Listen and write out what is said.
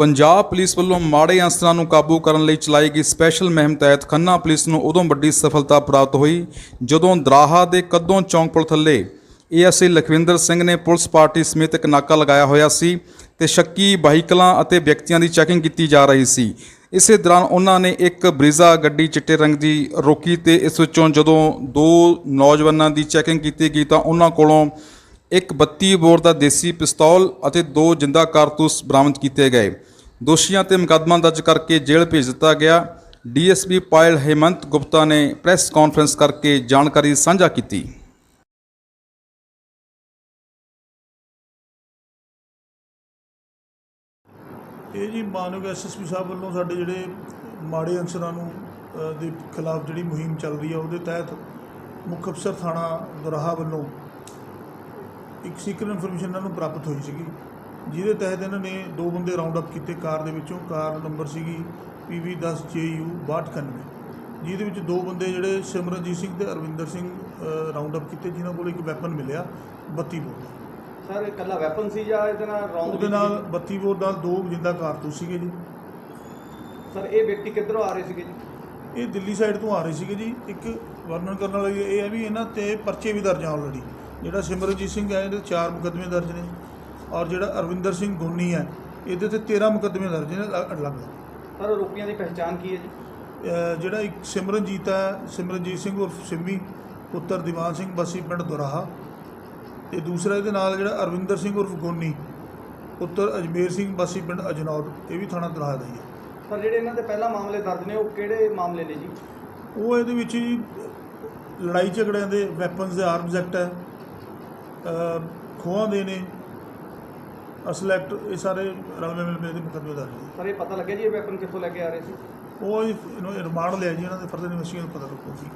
Punjab police ਵੱਲੋਂ ਮਾੜੇ ਅਨਸਰਾਂ ਨੂੰ ਕਾਬੂ ਕਰਨ ਲਈ ਚਲਾਈ ਗਈ ਸਪੈਸ਼ਲ ਮੁਹਿੰਮ ਤਹਿਤ ਖੰਨਾ ਪੁਲਿਸ ਨੂੰ ਉਦੋਂ ਵੱਡੀ ਸਫਲਤਾ ਪ੍ਰਾਪਤ ਹੋਈ ਜਦੋਂ ਦਰਾਹਾ ਦੇ ਕਦੋਂ ਚੌਂਕ ਪੁਲ ਥੱਲੇ ਏਐਸਏ ਲਖਵਿੰਦਰ ਸਿੰਘ ਨੇ ਪੁਲਿਸ ਪਾਰਟੀ ਸਮੇਤ ਇੱਕ ਨਾਕਾ ਲਗਾਇਆ ਹੋਇਆ ਸੀ ਤੇ ਸ਼ੱਕੀ ਵਾਹੀਕਲਾਂ ਅਤੇ ਵਿਅਕਤੀਆਂ ਦੀ ਚੈਕਿੰਗ ਕੀਤੀ ਜਾ ਰਹੀ ਸੀ। ਇਸੇ ਦੌਰਾਨ ਉਹਨਾਂ ਨੇ ਇੱਕ ਬਰੀਜ਼ਾ ਗੱਡੀ ਚਿੱਟੇ ਰੰਗ ਦੀ ਰੋਕੀ ਤੇ ਇਸ ਵਿੱਚੋਂ ਜਦੋਂ ਦੋ ਨੌਜਵਾਨਾਂ ਦੀ ਚੈਕਿੰਗ ਕੀਤੀ ਗਈ ਤਾਂ ਉਹਨਾਂ ਕੋਲੋਂ ਇੱਕ 32 ਬੋਰ ਦਾ ਦੇਸੀ ਪਿਸਤੌਲ ਅਤੇ ਦੋ ਜਿੰਦਾ ਕਾਰਤੂਸ ਬਰਾਮਦ ਕੀਤੇ ਗਏ। ਦੋਸ਼ੀਆਂ ਤੇ ਮੁਕੱਦਮਾ ਦਰਜ ਕਰਕੇ ਜੇਲ੍ਹ ਭੇਜ ਦਿੱਤਾ ਗਿਆ। ਡੀਐਸਪੀ ਪਾਇਲ ਹੇਮੰਤ ਗੁਪਤਾ ਨੇ ਪ੍ਰੈਸ ਕਾਨਫਰੰਸ ਕਰਕੇ ਜਾਣਕਾਰੀ ਸਾਂਝਾ ਕੀਤੀ। ਇਹ ਜੀ ਮਾਨਯੋਗ ਐਸਐਸਪੀ ਸਾਹਿਬ ਵੱਲੋਂ ਸਾਡੇ ਜਿਹੜੇ ਮਾੜੇ ਅਨਸਰਾਂ ਨੂੰ ਅ, ਦੇ ਖਿਲਾਫ ਜਿਹੜੀ ਮੁਹਿੰਮ ਚੱਲ ਰਹੀ ਹੈ ਉਹਦੇ ਤਹਿਤ ਮੁੱਖ ਅਫਸਰ ਥਾਣਾ ਦੁਰਾਹਾ ਵੱਲੋਂ ਇੱਕ ਸੀਕ੍ਰੇਟ ਇਨਫੋਰਮੇਸ਼ਨ ਇਹਨਾਂ ਨੂੰ ਪ੍ਰਾਪਤ ਹੋਈ ਸੀਗੀ। ਜਿਹਦੇ ਤਹਿਤ ਇਹਨਾਂ ਨੇ ਦੋ ਬੰਦੇ ਰਾਉਂਡ ਅਪ ਕੀਤੇ ਕਾਰ ਦੇ ਵਿੱਚੋਂ। ਕਾਰ ਨੰਬਰ ਸੀਗੀ PV10JU 6291 ਜਿਹਦੇ ਵਿੱਚ ਦੋ ਬੰਦੇ ਜਿਹੜੇ ਸਿਮਰਨਜੀਤ ਸਿੰਘ ਤੇ ਅਰਵਿੰਦਰ ਸਿੰਘ ਰਾਉਂਡ ਅਪ ਕੀਤੇ ਜਿਨ੍ਹਾਂ ਕੋਲ ਇੱਕ ਵੈਪਨ ਮਿਲਿਆ 32 ਬੋਰ ਦਾ। ਸਰ ਇਕੱਲਾ ਵੈਪਨ ਸੀ ਜਾਂ ਇਹਦੇ ਨਾਲ ਰੌਂਦ ਉਹਦੇ ਨਾਲ 32 ਬੋਰ ਨਾਲ ਦੋ ਜਿੰਦਾ ਕਾਰਤੂਸ ਸੀਗੇ ਜੀ। ਸਰ ਇਹ ਵਿਅਕਤੀ ਕਿੱਧਰੋਂ ਆ ਰਹੇ ਸੀਗੇ ਜੀ? ਇਹ ਦਿੱਲੀ ਸਾਈਡ ਤੋਂ ਆ ਰਹੇ ਸੀਗੇ ਜੀ। ਇੱਕ ਵਰਣਨ ਕਰਨ ਵਾਲੀ ਇਹ ਹੈ ਵੀ ਇਹਨਾਂ ਤੇ ਪਰਚੇ ਵੀ ਦਰਜ ਆ ਆਲਰੇਡੀ ਜਿਹੜਾ ਸਿਮਰਨਜੀਤ ਸਿੰਘ ਹੈ ਇਹਦੇ ਚਾਰ ਮੁਕੱਦਮੇ ਦਰਜ ਨੇ। ਔਰ ਜਿਹੜਾ ਅਰਵਿੰਦਰ ਸਿੰਘ ਗੋਨੀ ਹੈ ਇਹਦੇ ਤੇ 13 ਮੁਕੱਦਮੇ ਦਰਜ ਨੇ ਅ- ਅਲੱਗ ਸਰ ਆਰੋਪੀਆਂ ਦੀ ਪਹਿਚਾਣ ਕੀ ਹੈ ਜੀ? ਜਿਹੜਾ ਇੱਕ ਸਿਮਰਨਜੀਤ ਹੈ ਸਿਮਰਨਜੀਤ ਸਿੰਘ ਉਰਫ ਸਿੰਮੀ ਪੁੱਤਰ ਦੀਵਾਨ ਸਿੰਘ ਬਸੀ ਪਿੰਡ ਦੁਰਾਹਾ ਤੇ ਦੂਸਰਾ ਇਹਦੇ ਨਾਲ ਜਿਹੜਾ ਅਰਵਿੰਦਰ ਸਿੰਘ ਉਰਫ ਗੋਨੀ ਪੁੱਤਰ ਅਜਮੇਰ ਸਿੰਘ ਬਸੀ ਪਿੰਡ ਅਜਨੌਦ ਇਹ ਵੀ ਥਾਣਾ ਦੁਰਾਹਾ ਦਾ ਹੀ ਹੈ। ਸਰ ਜਿਹੜੇ ਇਹਨਾਂ ਤੇ ਪਹਿਲਾਂ ਮਾਮਲੇ ਦਰਜ ਨੇ ਉਹ ਕਿਹੜੇ ਮਾਮਲੇ ਨੇ ਜੀ? ਉਹ ਇਹਦੇ ਵਿੱਚ ਜੀ ਲੜਾਈ ਝਗੜਿਆਂ ਦੇ ਵੈਪਨਸ ਦੇ ਆਰਮਸ ਐਕਟ ਹੈ ਖੋਹਾਂ ਦੇ ਨੇ ਅਸਲ ਐਕਟ ਇਹ ਸਾਰੇ ਰਲਵੇਂ ਮਿਲਵੇਂ ਦੇ ਮੁਕੱਦਮੇ ਦਰਜ ਨੇ ਸਰ ਇਹ ਪਤਾ ਲੱਗਿਆ ਜੀ ਇਹ ਵੈਪਨ ਕਿੱਥੋਂ ਲੈ ਕੇ ਆ ਰਹੇ ਸੀ? ਉਹ ਰਿਮਾਂਡ ਲਿਆ ਜੀ ਇਹਨਾਂ ਦੇ ਫਰਦਰ ਇਨਵੈਸਟੀਗੇਸ਼ਨ ਪਤਾ ਲੱਗੂ ਜੀ।